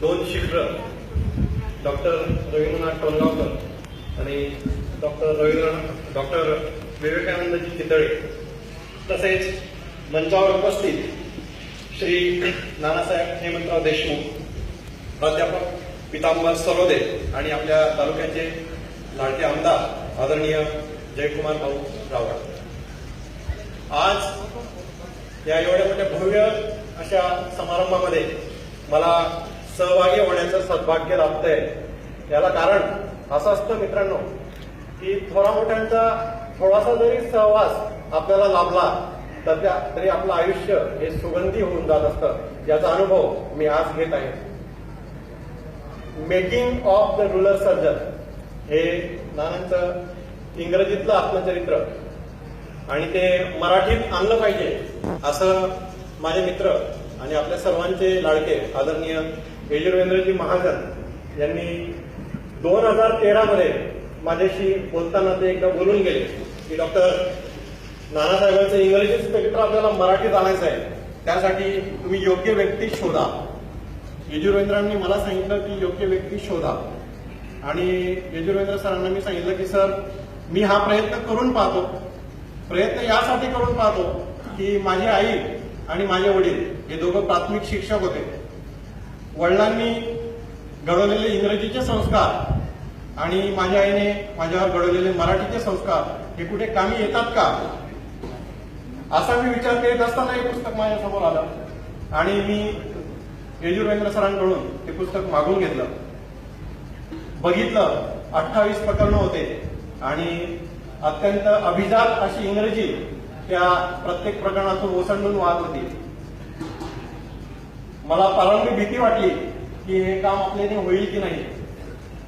दोन शिक्षक डॉक्टर रवींद्रनाथ टोलगावकर आणि डॉक्टर रवींद्रनाथ डॉक्टर विवेकानंदजी चितळे तसेच मंचावर उपस्थित श्री नानासाहेब हेमंतराव देशमुख प्राध्यापक पितांबर सरोदे आणि आपल्या तालुक्याचे लाडके आमदार आदरणीय जयकुमार भाऊ रावळ. आज या एवढ्या मोठ्या भव्य अशा समारंभामध्ये मला सहभागी होण्याचं सद्भाग्य लाभतंय याला कारण असं असतं मित्रांनो की थोडा मोठ्यांचा थोडासा जरी सहवास आपल्याला लाभला तर त्या तरी आपलं आयुष्य हे सुगंधी होऊन जात असतं याचा अनुभव मी आज घेत आहे. Making of the rural surgeon हे नानांचं इंग्रजीतलं आत्मचरित्र आणि ते मराठीत आणलं पाहिजे असं माझे मित्र आणि आपल्या सर्वांचे लाडके आदरणीय यजुर्वेंद्रजी महाजन यांनी दोन हजार तेरामध्ये माझ्याशी बोलताना ते एकदा बोलून गेले की डॉक्टर नानासाहेबांचं इंग्रजी स्पेक्टर आपल्याला मराठीत आणायचं आहे. त्यासाठी तुम्ही योग्य व्यक्ती शोधा. यजुर्वेंद्रांनी मला सांगितलं की योग्य व्यक्ती शोधा. आणि यजुर्वेंद्र सरांना मी सांगितलं की सर मी हा प्रयत्न करून पाहतो. प्रयत्न यासाठी करून पाहतो की माझी आई आणि माझे वडील हे दोघं प्राथमिक शिक्षक होते. वडिलांनी घडवलेले इंग्रजीचे संस्कार आणि माझ्या आईने माझ्यावर घडवलेले मराठीचे संस्कार हे कुठे कामी येतात का? असा मी विचार करीत असताना हे पुस्तक माझ्यासमोर आलं. आणि मी यजुर्वेंद्र सरांकडून ते पुस्तक मागून घेतलं. बघितलं अठ्ठावीस प्रकरणं होते. आणि अत्यंत अभिजात अशी इंग्रजी त्या प्रत्येक प्रकरणातून ओसंडून वाहत होती. मला प्रारंभी भीती वाटली की हे काम आपल्याने होईल की नाही.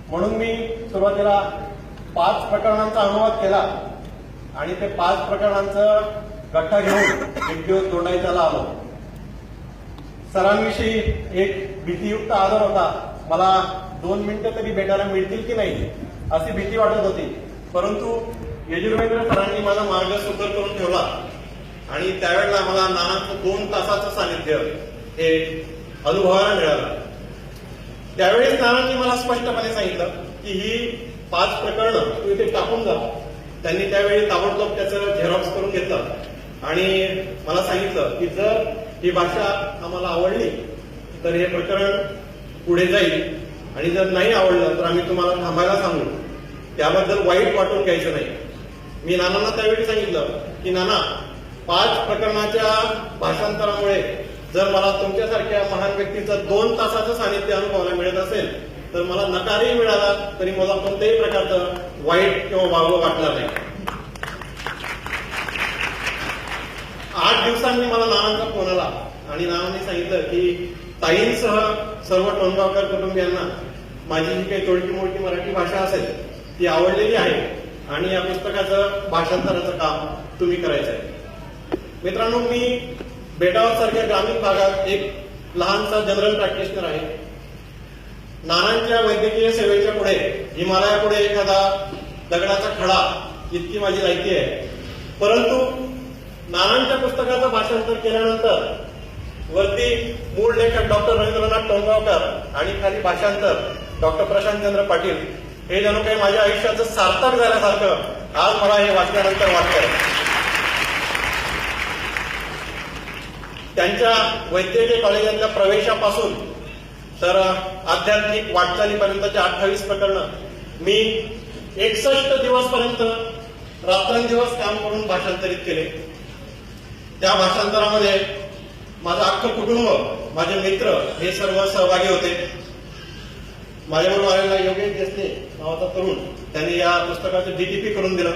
म्हणून मी सुरुवातीला पाच प्रकरणांचा अनुवाद केला आणि ते पाच प्रकरणांचं गठ्ठा घेऊन एक दिवस तोंडायच्याला आलो. सरांविषयी एक भीतीयुक्त आदर होता. मला दोन मिनिटं तरी भेटायला मिळतील की नाही अशी भीती वाटत होती. परंतु यजुर्वेंद्र सरांनी माझा मार्ग सुकर करून ठेवला आणि त्यावेळेला मला नानाचं दोन तासाचं सानिध्य हे अनुभवायला मिळालं. त्यावेळेस नानांनी मला स्पष्टपणे सांगितलं की ही पाच प्रकरणं तू इथे टाकून जा. त्यांनी त्यावेळी ताबडतोब त्याचं झेरॉक्स करून घेतलं. आणि मला सांगितलं की जर ही भाषा आम्हाला आवडली तर हे प्रकरण पुढे जाईल. आणि जर नाही आवडलं तर आम्ही तुम्हाला थांबायला सांगू. त्याबद्दल वाईट वाटून घ्यायचं नाही. मी नानांना त्यावेळी सांगितलं की नाना पाच प्रकरणाच्या भाषांतरामुळे जर मला तुमच्यासारख्या महान व्यक्तीचं दोन तासाचं सानिध्य अनुभवायला मिळत असेल तर मला नकारही मिळाला तरी मला कोणत्याही प्रकारचं वाईट किंवा वावं वाटणार नाही. आठ दिवसांनी मला नानांचा फोन आला आणि नानांनी सांगितलं की ताईंसह सर्व टोनगावकर कुटुंबियांना माझी जी काही तोडकी मोडकी मराठी भाषा असेल ती आवडलेली आहे आणि या पुस्तकाचं भाषांतराचं काम तुम्ही करायचं आहे मित्रांनो मी बेटावर सारख्या ग्रामीण भागात एक लहानसा जनरल प्रॅक्टिशनर आहे. नानांच्या वैद्यकीय सेवेच्या पुढे हिमालयापुढे एखादा दगडाचा खडा इतकी माझी लायकी आहे. परंतु नानांच्या पुस्तकाचं भाषांतर केल्यानंतर वरती मूळ लेखक डॉक्टर रवींद्रनाथ टोंगावकर आणि खाली भाषांतर डॉक्टर प्रशांतचंद्र पाटील हे जणू काही माझ्या आयुष्याचं सार्थक झाल्यासारखं आज मला हे वाचल्यानंतर वाटतंय. त्यांच्या वैद्यकीय कॉलेजातल्या प्रवेशापासून तर आध्यात्मिक वाटचालीपर्यंतच्या अठ्ठावीस प्रकरणं. मी एकसष्ट दिवसपर्यंत रात्रंदिवस काम करून भाषांतरित केले. त्या भाषांतरामध्ये माझं अख्खं कुटुंब माझे मित्र हे सर्व सहभागी होते. माझ्याबरोबर आलेला योगेश देसने नावाचा तरुण. त्यांनी या पुस्तकाचं डीटीपी करून दिलं.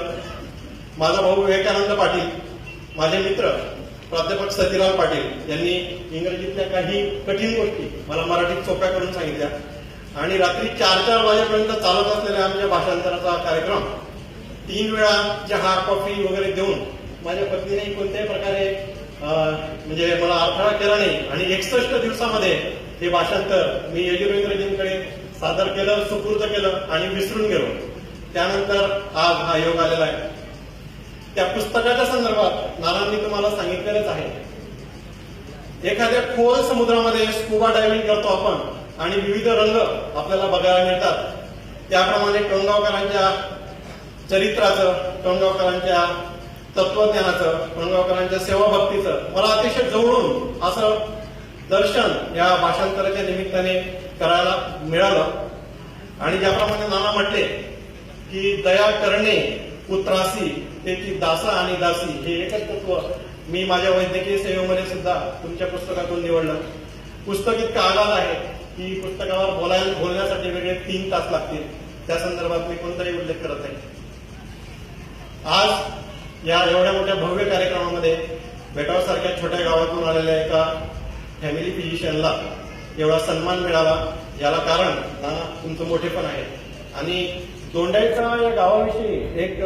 माझा भाऊ विवेकानंद पाटील माझे मित्र प्राध्यापक सतीराम पाटील यांनी इंग्रजीतल्या काही कठीण गोष्टी मला मराठीत सोप्या करून सांगितल्या. आणि रात्री चार चार वाजेपर्यंत चालत असलेल्या आमच्या भाषांतराचा कार्यक्रम तीन वेळा चहा कॉफी वगैरे देऊन माझ्या पत्नीने कोणत्याही प्रकारे म्हणजे मला अडथळा केला नाही आणि एकसष्ट दिवसामध्ये हे भाषांतर मी यजुर्वेंद्रजींकडे सादर केलं सुपूर्द केलं आणि विसरून गेलो. त्यानंतर आज हा योग आलेला आहे. त्या पुस्तकाच्या संदर्भात नानांनी तुम्हाला सांगितलेलंच आहे. एखाद्या खोल समुद्रामध्ये स्कुबा डायव्हिंग करतो आपण आणि विविध रंग आपल्याला बघायला मिळतात. त्याप्रमाणे टोणगावकरांच्या चरित्राचं टोणगावकरांच्या तत्वज्ञानाचं टोणगावकरांच्या सेवाभक्तीचं मला अतिशय जवळून असं दर्शन या भाषांतराच्या निमित्ताने करायला मिळालं. आणि ज्याप्रमाणे नाना म्हटले की दया करणे पुत्रासी त्याची दासा आणि दासी हे एकच तत्व मी माझ्या वैद्यकीय सेवेमध्ये सुद्धा तुमच्या पुस्तकातून निवडलं. पुस्तक इतकं आगाल आहे की पुस्तकावर बोलायला बोलण्यासाठी वेगळे तीन तास लागतील. त्या संदर्भात मी कोणताही उल्लेख करत नाही. आज या एवढ्या मोठ्या भव्य कार्यक्रमामध्ये बेटावसारख्या छोट्या गावातून आलेल्या एका फॅमिली फिजिशियनला एवढा सन्मान मिळाला याला कारण ना तुमचं मोठेपण आहे. आणि दोंडाईचा या गावाविषयी एक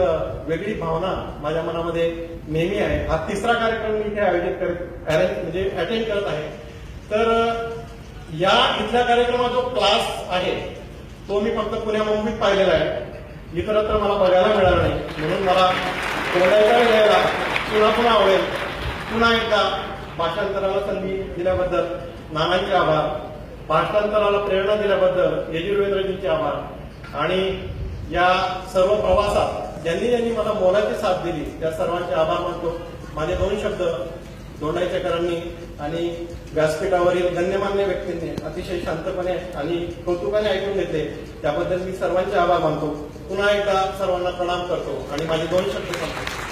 वेगळी भावना माझ्या मनामध्ये नेहमी आहे. हा तिसरा कार्यक्रम मी इथे आयोजित करत अरेंज म्हणजे अटेंड करत आहे. तर या इथल्या कार्यक्रमाचा जो क्लास आहे तो मी फक्त पुण्या मुंबईत पाहिलेला आहे. इतरत्र मला बघायला मिळाला नाही. म्हणून मला दोंडाईचा वेळेला पुन्हा पुन्हा आवडेल. पुन्हा एकदा भाषांतराला संधी दिल्याबद्दल नानांचे आभार. भाषांतराला प्रेरणा दिल्याबद्दल यजुर्वेंद्रजींचे आभार. आणि या सर्व प्रवासात ज्यांनी ज्यांनी मला मोलाची साथ दिली त्या सर्वांचे आभार मानतो. माझे दोन शब्द दोंडाईचेकरांनी आणि व्यासपीठावरील गण्यमान्य व्यक्तींनी अतिशय शांतपणे आणि कौतुकाने ऐकून घेतले त्याबद्दल मी सर्वांचे आभार मानतो. पुन्हा एकदा सर्वांना प्रणाम करतो आणि माझे दोन शब्द सांगतो